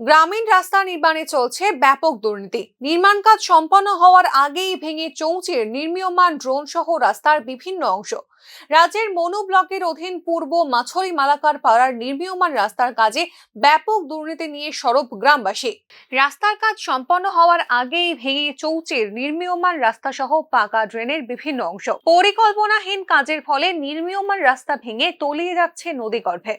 গ্রামীণ রাস্তা নির্মাণে চলছে ব্যাপক দুর্নীতি। নির্মাণ কাজ সম্পন্ন হওয়ার আগেই ভেঙে চৌচির নির্মীয়মান ড্রোন সহ রাস্তার বিভিন্ন অংশ। রাজ্যের মনু ব্লকের অধীন পূর্ব মাছলি মালাকার পাড়ার নির্মীয়মান রাস্তার কাজে ব্যাপক দুর্নীতি নিয়ে সরব গ্রামবাসী। রাস্তার কাজ সম্পন্ন হওয়ার আগেই ভেঙে চৌচির নির্মীয়মান রাস্তা সহ পাকা ড্রেনের বিভিন্ন অংশ। পরিকল্পনাহীন কাজের ফলে নির্মীয়মান রাস্তা ভেঙে তলিয়ে যাচ্ছে নদীগর্ভে।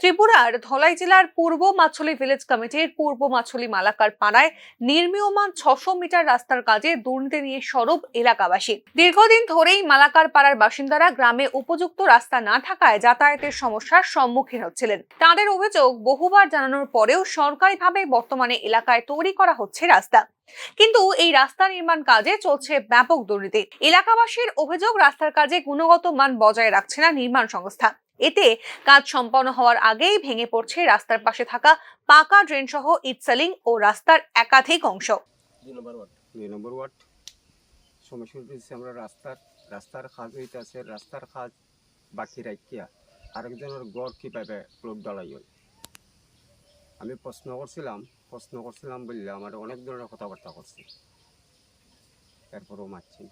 ত্রিপুরার ধলাই জেলার পূর্ব মাছলি ভিলেজ কমিটির পূর্ব মাছলি মালাকার পাড়ায় নির্মীয়মান ছশো মিটার রাস্তার কাজে দুর্নীতি নিয়ে সরব এলাকাবাসী। দীর্ঘদিন ধরেই মালাকার পাড়ার বাসিন্দারা গ্রামে উপযুক্ত রাস্তা না থাকায় যাতায়াতের সমস্যার সম্মুখীন হচ্ছিলেন। তাদের অভিযোগ বহুবার জানানোর পরেও সরকারিভাবে বর্তমানে এলাকায় তৈরি করা হচ্ছে রাস্তা। কিন্তু এই রাস্তা নির্মাণ কাজে চলছে ব্যাপক দুর্নীতি। এলাকাবাসীর অভিযোগ রাস্তার কাজে গুণগত মান বজায় রাখছে না নির্মাণ সংস্থা। এতে কাজ সম্পন্ন হওয়ার আগেই ভেঙে পড়ছে রাস্তার পাশে থাকা পাকা ড্রেন সহ ইটসেলিং ও রাস্তার একাধিক অংশ। দুই নম্বর ওয়ার্ড। দুই নম্বর ওয়ার্ড সমস্যা হচ্ছে আমরা রাস্তার রাস্তার কাজ হইতেছে রাস্তার কাজ বাকি রাখিয়া আরেকজনের গড় কীভাবে প্লট ডালাই হয় আমি প্রশ্ন করছিলাম প্রশ্ন করছিলাম বললে আমার অনেক ধরনের কথাবার্তা করছি। এরপরও মারছি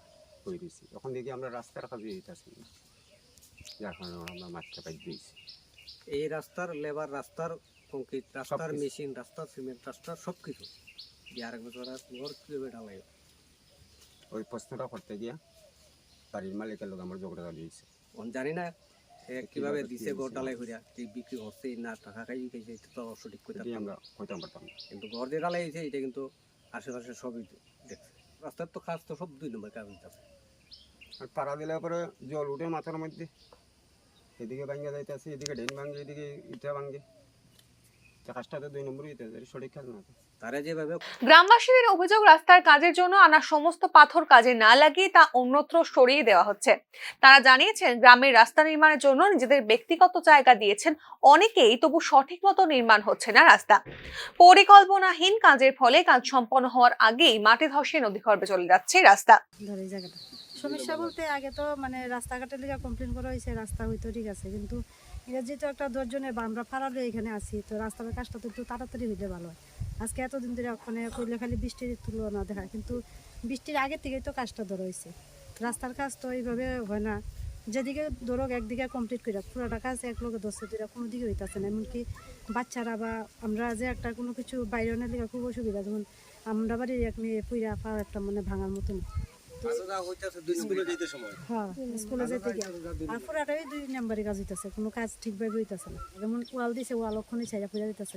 কই দিয়েছি এখন দেখি আমরা রাস্তার কাজে হইতেছি। না যার আমরা মারতে পাই দিয়েছি। এই রাস্তার লেবার রাস্তার কংক্রিট রাস্তার মেশিন রাস্তার সিমেন্ট রাস্তার সব কিছু দিয়ে আরেক বছর ঘর কীভাবে ঢালাই ওই প্রশ্নটা করতে গিয়া বাড়ির মালিকের লোক আমার ঝগড়া দিয়েছে এখন জানি না কীভাবে দিছে ঘর? ঢালাই করিয়া কি বিক্রি হচ্ছে না টাকা খাই খাইছে এটা তো সঠিক কথা আমরা হইতাম পারতাম। কিন্তু ঘর দিয়ে ঢালাই হয়েছে এটা কিন্তু আশেপাশে সবই দেখছে। রাস্তার তো কাজ তো সব দুই নম্বর কাজ হইতেছে আর পাড়া দিলে পরে জল উঠে মাথার মধ্যে। এদিকে ভাঙ্গে যাইতেছে এদিকে ডেন ভাঙ্গে এদিকে ইটা ভাঙ্গে। গ্রামবাসীদের অভিযোগ রাস্তার কাজের জন্য আনা সমস্ত পাথর কাজে না লাগিয়ে তা অন্যত্র সরিয়ে দেওয়া হচ্ছে। তারা জানিয়েছেন গ্রামের রাস্তা নির্মাণের জন্য নিজেদের ব্যক্তিগত জায়গা দিয়েছেন অনেকেই তবু সঠিক মতো নির্মাণ হচ্ছে না রাস্তা। পরিকল্পনাহীন কাজের ফলে কাজ সম্পন্ন হওয়ার আগেই মাটি ধসে নদীগর্ভে চলে যাচ্ছে রাস্তা। ধরে এই জায়গাটা। সমস্যা বলতে আগে তো মানে রাস্তাঘাটের লিগে কমপ্লেন করা হয়েছে রাস্তা হয়তো ঠিক আছে। কিন্তু এটা যেহেতু একটা দশজনের বা আমরা ফারালে এখানে আছি তো রাস্তার কাজটা তো একটু তাড়াতাড়ি হইলে ভালো হয়। আজকে এতদিন ধরে ওখানে করলে খালি বৃষ্টির তুলনা দেখায় কিন্তু বৃষ্টির আগে থেকেই তো কাজটা ধরা হয়েছে রাস্তার কাজ তো এইভাবে হয় না। যেদিকে ধরো একদিকে কমপ্লিট করে পুরোটা কাজ এক লোকে দশে দুইটা কোনো দিকে হইতেছে না। এমনকি বাচ্চারা বা আমরা যে একটা কোনো কিছু বাইরে অনেক খুব অসুবিধা যেমন আমরা বাড়ির এক মেয়ে পুইরা পাওয়া একটা মানে ভাঙার মতন। স্কুলে যেতে গিয়ে। আর পুরাটাই দুই নাম্বারই কাজ হইতেছে কোনো কাজ ঠিকভাবে হইতেছে না। যেমন ওয়াল দিছে ওয়াল ওখানে ছাইরা পুরা দিতেছে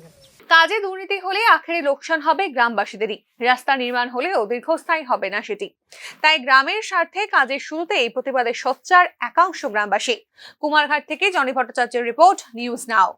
কাজে দুর্নীতি হলে আখেরে লোকসান হবে গ্রামবাসীদেরই। রাস্তা নির্মাণ হলেও দীর্ঘস্থায়ী হবে না সেটি। তাই গ্রামের স্বার্থে কাজের শুরুতেই প্রতিবাদে সোচ্চার একাংশ গ্রামবাসী। কুমারঘাট থেকে জনি ভট্টাচার্যের রিপোর্ট নিউজ নাও।